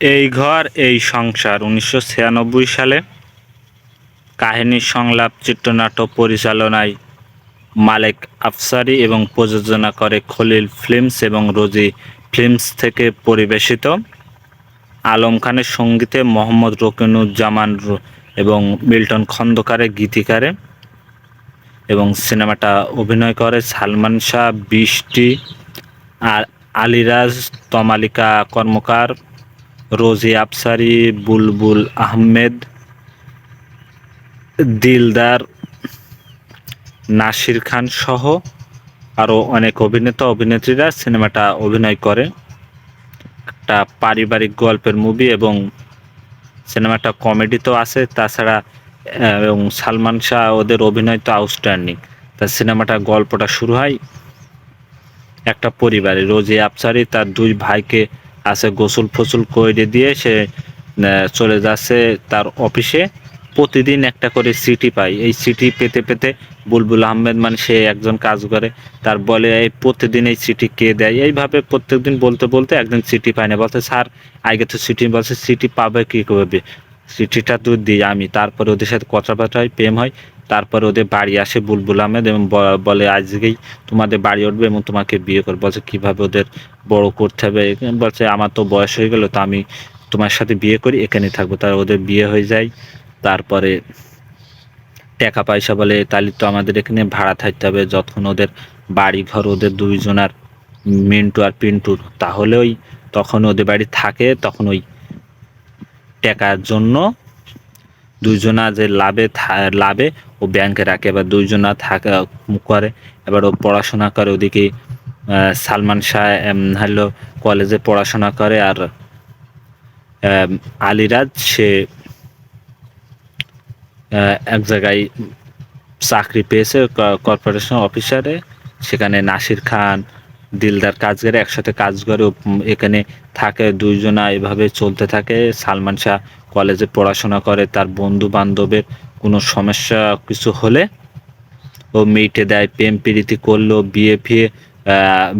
এই ঘর, এই সংসার। উনিশশো ছিয়ানব্বই সালে কাহিনী সংলাপ, চিত্রনাট্য পরিচালনায় মালেক আফসারি এবং প্রযোজনা করে খলিল ফিল্মস এবং রোজি ফিল্মস থেকে পরিবেশিত। আলম খানের সঙ্গীতে মোহাম্মদ রকিনুজ্জামান এবং মিল্টন খন্দকারে গীতিকারে এবং সিনেমাটা অভিনয় করে সালমান শাহ, বৃষ্টি আর আলিরাজ তমালিকা কর্মকার। রোজি আফসারি বুলবুল আহমেদ, দিলদার, নাসির খান সহ আরও অনেক অভিনেতা, অভিনেত্রীরা সিনেমাটা অভিনয় করে একটা পারিবারিক গল্পের মুভি এবং সিনেমাটা কমেডি তো আছে, তাছাড়া এবং সালমান শাহ ওদের অভিনয় তো আউটস্ট্যান্ডিং তা সিনেমাটা, গল্পটা শুরু হয় একটা পরিবারে। রোজি আফসারি তার দুই ভাইকে আছে গোসল ফসল করে দিয়ে সে চলে যাচ্ছে তার অফিসে। প্রতিদিন একটা করে সিটি পাই এই সিটি পেতে পেতে বুলবুল আহমেদ মানে সে একজন কাজ করে। তার বলে, এই প্রতিদিন এই সিটি কে দেয়? এইভাবে প্রত্যেকদিন বলতে বলতে একদিন সিটি পায় না। বলছে, স্যার, আগে তো সিটি বলছে, সিটি পাবে কি করবে? চিঠিটা তো দিই আমি। তারপরে ওদের সাথে কথাবার্তা হয় প্রেম হয়। তারপরে ওদের বাড়ি আসে বুলবুল আহমেদ এবং বলে আজকেই তোমাদের বাড়ি উঠবে এবং তোমাকে বিয়ে করবে। বলছে, কীভাবে ওদের বড় করতে হবে? বলছে, আমার তো বয়স হয়ে গেল, তো আমি তোমার সাথে বিয়ে করি, এখানেই থাকব। তার ওদের বিয়ে হয়ে যায়। তারপরে টাকা পয়সা বলে, তাহলে তো আমাদের এখানে ভাড়া থাকতে হবে, যতক্ষণ ওদের বাড়ি ঘর ওদের দুইজনার মিন্টু আর পিন্টুর তাহলে ওই, তখন ওদের বাড়ি থাকে, তখন ওই টাকার জন্য দুইজনা যে লাভে লাভে ও ব্যাংকে রাখে, এবার দুইজনা থাকা করে, এবার ও পড়াশোনা করে ওদিকে সালমান শাহ হলো কলেজে পড়াশোনা করে আর আলিরাজ, সে এক জায়গায় চাকরি পেয়েছে কর্পোরেশন অফিসারে, সেখানে নাসির খান, দিলদার কাজ করে একসাথে কাজ করে এখানে থাকে, দুইজনা এভাবে চলতে থাকে, সালমান শাহ কলেজে পড়াশোনা করে, তার বন্ধু বান্ধবের কোনো সমস্যা কিছু হলে ও মেয়েটে দেয়, প্রেম প্রীতি করল, বিয়ে ফিয়ে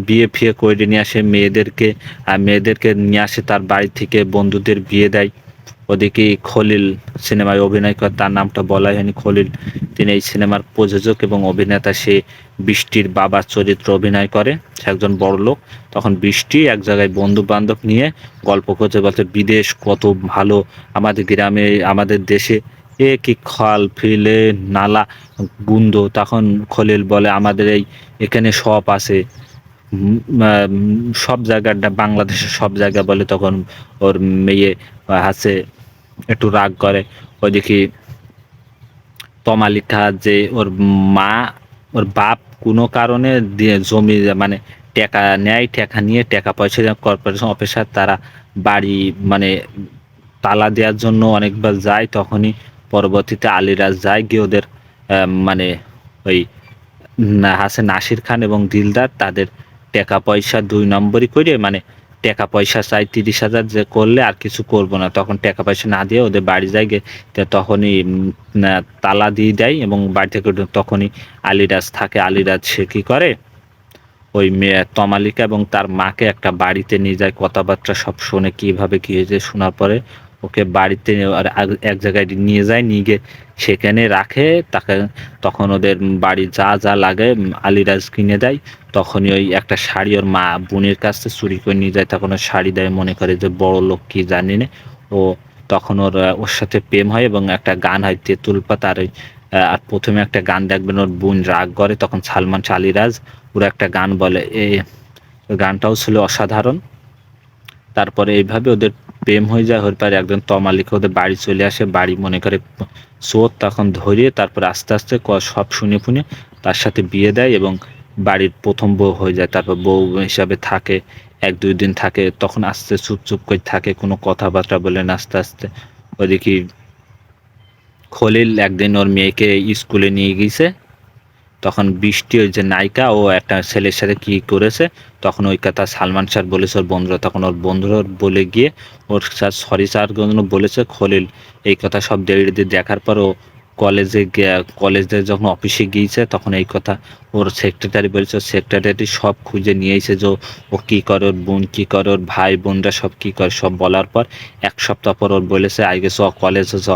বিয়ে ফিয়ে করে নিয়ে আসে মেয়েদেরকে। আর মেয়েদেরকে নিয়ে আসে তার বাড়ি থেকে বন্ধুদের বিয়ে দেয়। ওদিকে খলিল সিনেমায় অভিনয় করে, তার নামটা বলাই হয়নি খলিল। তিনি এই সিনেমার প্রযোজক এবং অভিনেতা। সে বৃষ্টির বাবার চরিত্র অভিনয় করে, সে একজন বড় লোক। তখন বৃষ্টি এক জায়গায় বন্ধু বান্ধব নিয়ে গল্প করছে বলতে বিদেশ কত ভালো, আমাদের গ্রামে, আমাদের দেশে এ কি খাল, ফিলে, নালা, গুন্দ। তখন খলিল বলে, আমাদের এই, এখানে সব আছে। সব জায়গাটা বাংলাদেশের সব জায়গা বলে। তখন ওর মেয়ে আছে একটু রাগ করে। ওইদিকে তমালিকা যে ওর মা, ওর বাপ কোনো কারণে জমি মানে টাকা নেয়, টাকা নিয়ে টাকা পয়সা কর্পোরেশন অফিসার তারা বাড়ি মানে তালা দেওয়ার জন্য অনেকবার যায়, তখনই পরবর্তীতে আলিরাজ যায়, গিয়ে ওদের মানে ওই আছে নাসির খান এবং দিলদার তাদের টাকা পয়সা দুই নম্বরই করে মানে টাকা পয়সা চাই, তিরিশ হাজার যে করলে আর কিছু করব না। তখন টাকা পয়সা না দিয়ে ওদের বাড়ি যায় তখনই তালা দিয়ে দেয় এবং বাড়ি থেকে তখনই আলিরাজ থাকে। আলিরাজ সে কী করে? ওই মেয়ে তমালিকা এবং তার মাকে একটা বাড়িতে নিয়ে যায়, কথাবার্তা সব শুনে, কীভাবে, কি হয়েছে শোনার পরে ওকে বাড়িতে এক জায়গায় নিয়ে যায়, নিয়ে গিয়ে সেখানে রাখে। তাকে তখন ওদের বাড়ি যা যা লাগে আলিরাজ কিনে দেয়। তখনই ওই একটা শাড়ি ওর মা বোনের কাছ থেকে চুরি করে নিয়ে যায়। তখন ওর শাড়ি দেয়, মনে করে যে বড় লোক কি জানি না। ও তখন ওর ওর সাথে প্রেম হয় এবং একটা গান হয়, তেঁতুল পাতা। আর ওই আর প্রথমে একটা গান দেখবেন ওর বোন রাগ করে, তখন সালমান শাহ আলিরাজ ওরা একটা গান বলে। এ গানটাও ছিল অসাধারণ। তারপরে এইভাবে ওদের প্রেম হয়ে যায় হয়ে পারে একজন তমালিকা ওদের বাড়ি চলে আসে, বাড়ি মনে করে চোর তখন ধরিয়ে তারপর আস্তে আস্তে সব শুনে ফুনে তার সাথে বিয়ে দেয় এবং বাড়ির প্রথম বউ হয়ে যায়। তারপর বউ হিসাবে থাকে, এক দুই দিন থাকে, তখন আস্তে চুপ চুপ করে থাকে, কোনো কথাবার্তা বলে না, আস্তে আস্তে। ওদিকে খলিল একদিন ওর মেয়েকে স্কুলে নিয়ে গিয়েছে তখন বৃষ্টি ওই যে নায়িকা, ও একটা ছেলের সাথে কি করেছে, তখন ওই কথা সালমান স্যার বলেছে, ওর বন্ধুরা, তখন ওর বন্ধুরা বলে গিয়ে, ওর স্যার সরি স্যার বলেছে, খলিল, এই কথা সব দেরি দেখার পর ও কলেজে কলেজে যখন অফিসে গিয়েছে, তখন এই কথা ওর সেক্রেটারি বলেছে সেক্রেটারি সব খুঁজে নিয়েছে যে ও- কী করে, ওর বোন কী করে, ওর ভাই বোনরা সব কী করে, সব বলার পর এক সপ্তাহ পর ওর বলেছে আগে চ কলেজে চ।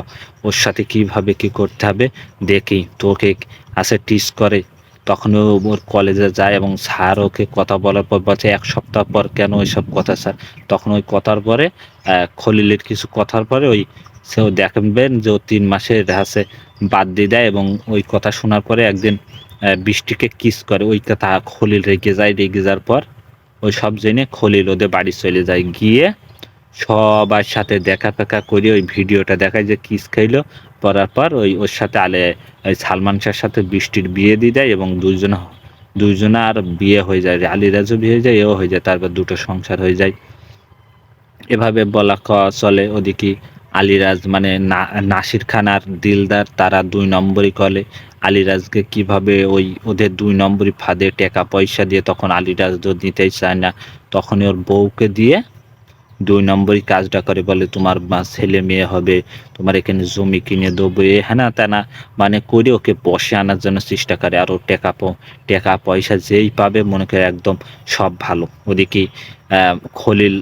ওর সাথে কীভাবে কি করতে হবে, দেখি। তো ওকে আসে টিস করে। তখন ওর কলেজে যায় এবং স্যার ওকে কথা বলার পর বলছে, এক সপ্তাহ পর কেন ওইসব কথা, স্যার? তখন ওই কথার পরে খলিলের কিছু কথার পরে ওই সেও দেখবেন যে তিন মাসের রেহাসে বাদ দিয়ে দেয় এবং ওই কথা শোনার পরে একদিন বৃষ্টিকে কিস করে। ওই কথা খলিল রেগে যায়। রেগে যাওয়ার পর ওই সব জেনে খলিল ওদের বাড়ি চলে যায়। গিয়ে সবার সাথে দেখা ফেকা করে ওই ভিডিওটা দেখায় যে কিস খাইলো। পরার পর ওই, ওর সাথে আলে, ওই সালমান শাহর সাথে বৃষ্টির বিয়ে দিয়ে দেয় এবং দুইজন, দুইজনে আর বিয়ে হয়ে যায়। আলিরাজও বিয়ে হয়ে যায়, এও হয়ে যায়। তারপর দুটো সংসার হয়ে যায়। এভাবে বলা চলে। ওদিকে আলিরাজ মানে নাসির খান আর দিলদার, তারা দুই নম্বরই কলে আলিরাজকে কীভাবে ওই, ওদের দুই নম্বরই ফাঁদে টাকা পয়সা দিয়ে তখন আলিরাজ তো দিতেই চায় না। তখনই ওর বউকে দিয়ে দুই নম্বরই কাজটা করে, বলে তোমার ছেলে মেয়ে হবে, তোমার এখানে জমি কিনে দেবো। এ হ্যানা তেনা মানে করে ওকে বসে আনার জন্য চেষ্টা করে, আর ও টাকা টাকা পয়সা যেই পাবে, মনে করে একদম সব ভালো। ওদিকে খলিল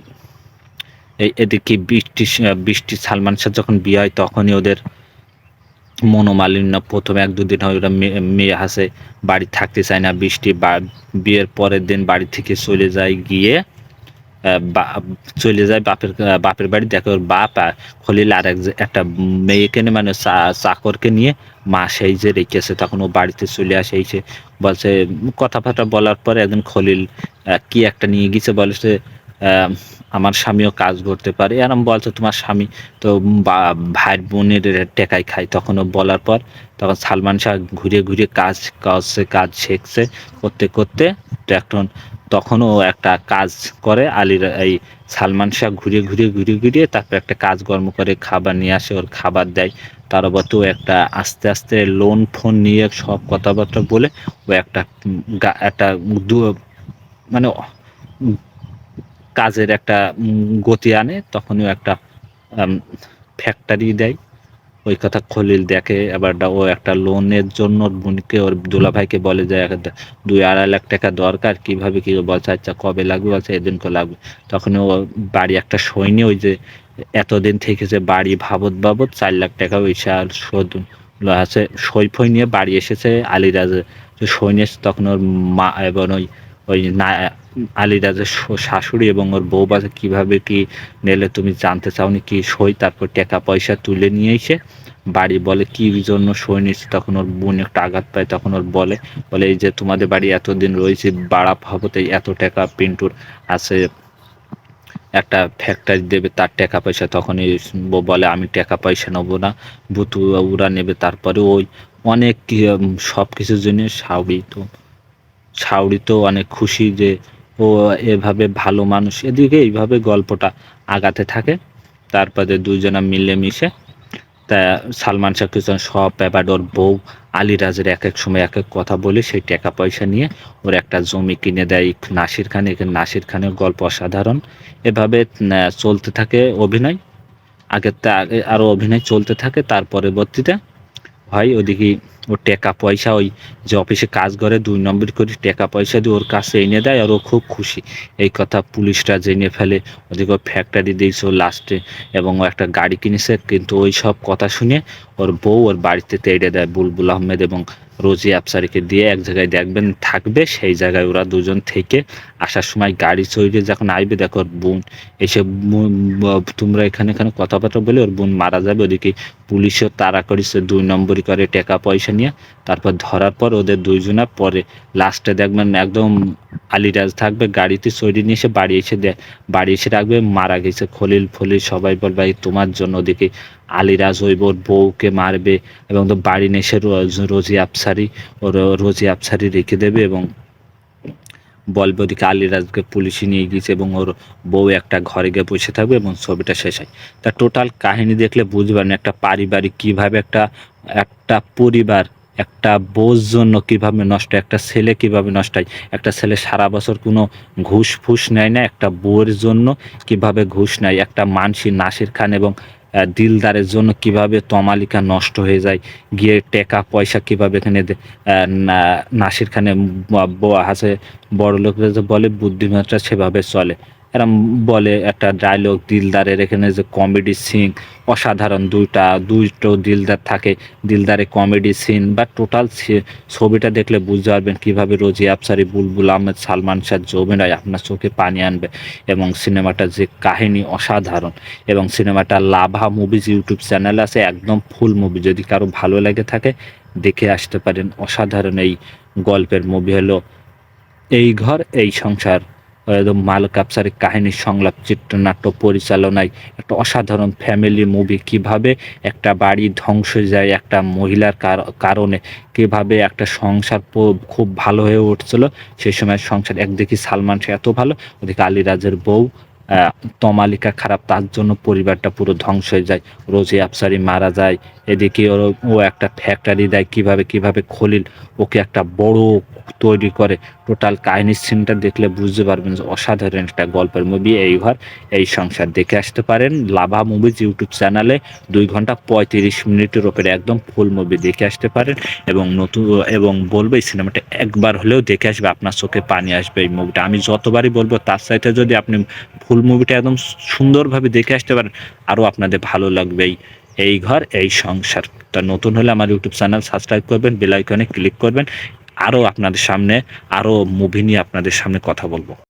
এই এদিকে বৃষ্টি বৃষ্টি সালমান শাহ যখন বিয়ে হয় তখনই ওদের মনোমালিন্য প্রথমে এক দুদিন হয়, ওরা মেয়ে- হাসে বাড়ি থাকতে চায় না, বৃষ্টি বা, বিয়ের পরের দিন বাড়ি থেকে চলে যায় গিয়ে চলে যায় বাপের বাপের বাড়ি, দেখে ওর বাপ আর খলিল আর একটা মেয়েকে নিয়ে মানে চাকরকে নিয়ে মা সেই যে রেখেছে, তখন ও বাড়িতে চলে আসে এসে বলছে, কথাবার্তা বলার পরে একদিন খলিল কি একটা নিয়ে গেছে বলেছে আমার স্বামীও কাজ করতে পারে। এরম বলছে, তোমার স্বামী তো ভাই বোনের টেকাই খায়। তখন ও বলার পর তখন সালমান শাহ ঘুরে ঘুরে কাজ করছে, কাজ শিখছে। করতে করতে এখন তখনও একটা কাজ করে আলীর এই সালমান শাহ ঘুরে ঘুরে ঘুরে ঘুরে তারপর একটা কাজকর্ম করে খাবার নিয়ে আসে, ওর খাবার দেয়। তার তো একটা আস্তে আস্তে লোন ফোন নিয়ে সব কথাবার্তা বলে ও একটা একটা মানে কাজের একটা গতি আনে তখনও একটা ফ্যাক্টরি দেয়। ওই কথা খলিল দেখে এবার ডা- ও একটা লোনের জন্য বোনকে, ওর দুলাভাইকে বলে যে দুই আড়াই লাখ টাকা দরকার, কীভাবে কি বলছে আচ্ছা কবে লাগবে? বলছে এদিন করে লাগবে। তখন ও বাড়ি একটা সই নিয়ে ওই যে, এতদিন থেকে যে বাড়ি ভাবত বাবদ চার লাখ টাকা ওই সার শোধ আছে সই ফই নিয়ে বাড়ি এসেছে আলিরাজে। যে সই তখন ওর মা, এবং ওই ওই না আলিরাজের শাশুড়ি এবং ওর বউ বাজে কীভাবে কি নেলে তুমি জানতে চাওনি, কি সই? তারপর টাকা পয়সা তুলে নিয়ে এসে বাড়ি বলে, কি জন্য সই নিচ্ছে তখন ওর বোন একটা আঘাত পায়, তখন ওর বলে বলে, এই যে তোমাদের বাড়ি এতদিন রয়েছে, বাড়া ভাবতে এত টাকা পিন্টুর আছে, একটা ফ্যাক্টরি দেবে, তার টাকা পয়সা। তখনই বলে, আমি টাকা পয়সা নেব না বুতু ওরা নেবে। তারপরে ওই অনেক সব কিছুর জন্য সাউরি তো সাউরি তো অনেক খুশি যে ও এভাবে ভালো মানুষ। এদিকে এইভাবে গল্পটা আগাতে থাকে। তারপরে দুজনা মিলে মিশে তা সালমান শাহ কিষান সব ব্যাপার, ওর বউ আলিরাজের এক এক সময় এক এক কথা বলে সেই টাকা পয়সা নিয়ে ওর একটা জমি কিনে দেয়। নাসির খান এখানে নাসির খানের গল্প অসাধারণ। এভাবে চলতে থাকে অভিনয়। আগের তা আরও অভিনয় চলতে থাকে তার পরবর্তীতে। হয় ওদিকে ওর টাকা পয়সা ওই যে অফিসে কাজ করে দুই নম্বর করে টাকা পয়সা দিয়ে ওর কাছে এনে দেয় আর ও খুব খুশি। এই কথা পুলিশরা জেনে ফেলে, ওদিকে ফ্যাক্টরি দিয়েছে ও লাস্টে এবং ও একটা গাড়ি কিনেছে, কিন্তু ওই সব কথা শুনে ওর বউ ওর বাড়িতে তেড়ে দেয় বুলবুল আহমেদ এবং রোজি আফসারিকে দিয়ে এক জায়গায় দেখবেন থাকবে, সেই জায়গায় ওরা দুজন থেকে আসার সময় গাড়ি চড়িয়ে যখন আইবে দেখো ওর বোন এসে তোমরা এখানে এখানে কথাবার্তা বলে ওর বোন মারা যাবে, ওদিকে পুলিশও তাড়া করেছে, দুই নম্বরই করে টাকা পয়সা নিয়ে, তারপর ধরার পর ওদের দুইজনা পরে লাস্টে দেখবেন একদম আলিরাজ থাকবে, গাড়িতে চড়িয়ে নিয়ে এসে বাড়ি এসে দেয় বাড়ি এসে রাখবে, মারা গেছে খলিল ফলিল, সবাই বলবে, "এই তোমার জন্য ওদিকে আলিরাজ হইব, ওর বউকে মারবে এবং তো বাড়ি নিয়ে এসে রোজি আফসারি, ওর রোজি আফসারি রেখে দেবে এবং বলবে ওদিকে আলিরাজকে পুলিশে নিয়ে গিয়েছে এবং ওর বউ একটা ঘরে গিয়ে বসে থাকবে এবং ছবিটা শেষ হয়। তা টোটাল কাহিনী দেখলে বুঝবেন একটা পারিবারিক কীভাবে একটা একটা পরিবার, একটা বউর জন্য কীভাবে নষ্ট, একটা ছেলে কীভাবে নষ্ট হয়? একটা ছেলে সারা বছর কোনো ঘুষ ফুস নেয় না, একটা বউয়ের জন্য কীভাবে ঘুষ নেয়? একটা মানসি নাসির খান এবং দিলদারের জন্য কীভাবে তমালিকা নষ্ট হয়ে যায়? গিয়ে টাকা, পয়সা কীভাবে এখানে নাসির খানে আছে বড় লোকরা বলে বুদ্ধিমানটা সেভাবে চলে। এরম বলে একটা ডায়লগ দিলদারের এখানে যে কমেডি সিন অসাধারণ দুইটা, দুইটো দিলদার থাকে। দিলদারে কমেডি সিন বা টোটাল ছবিটা দেখলে বুঝতে পারবেন কীভাবে রোজি আফসারি বুলবুল আহমেদ, সালমান শাহ যে অভিনয় আপনার চোখে পানি আনবে এবং সিনেমাটার যে কাহিনী অসাধারণ এবং সিনেমাটা লাভা মুভিজ ইউটিউব চ্যানেল আছে, একদম ফুল মুভি যদি কারও ভালো লেগে থাকে, দেখে আসতে পারেন। অসাধারণ এই গল্পের মুভি হলো, এই ঘর, এই সংসার। একদম মালক আফসারের কাহিনী সংলাপ চিত্রনাট্য পরিচালনায় একটা অসাধারণ ফ্যামিলি মুভি কীভাবে একটা বাড়ি ধ্বংস যায় একটা মহিলার কার- কারণে কীভাবে একটা সংসার খুব ভালো হয়ে উঠছিল সেই সময় সংসার একদিকে সালমান সে এত ভালো ওদিকে আলিরাজের বউ আহ, তমালিকা খারাপ, তার জন্য পরিবারটা পুরো ধ্বংস হয়ে যায়। রোজি আফসারি মারা যায়, এদিকে ওর, ও একটা ফ্যাক্টরি দেয়, কীভাবে কীভাবে খলিল ওকে একটা বড় তৈরি করে। টোটাল কাহিনীর সিনটা দেখলে বুঝতে পারবেন যে অসাধারণ একটা গল্পের মুভি এই ঘর, এই সংসার। দেখে আসতে পারেন লাভা মুভিজ ইউটিউব চ্যানেলে দুই ঘণ্টা পঁয়ত্রিশ মিনিটের ওপরে একদম ফুল মুভি দেখে আসতে পারেন এবং নতুন, এবং বলব এই সিনেমাটা একবার হলেও দেখে আসবে, আপনার চোখে পানি আসবে এই মুভিটা আমি যতবারই বলব তার সাথে যদি আপনি ফুল মুভিটা একদম সুন্দরভাবে দেখে আসতে পারেন। আরও আপনাদের ভালো লাগবে এই ঘর, এই সংসার তা নতুন হলে আমার ইউটিউব চ্যানেল সাবস্ক্রাইব করবেন বেল আইকনে ক্লিক করবেন। আরও আপনাদের সামনে, আরও মুভি নিয়ে আপনাদের সামনে কথা বলব।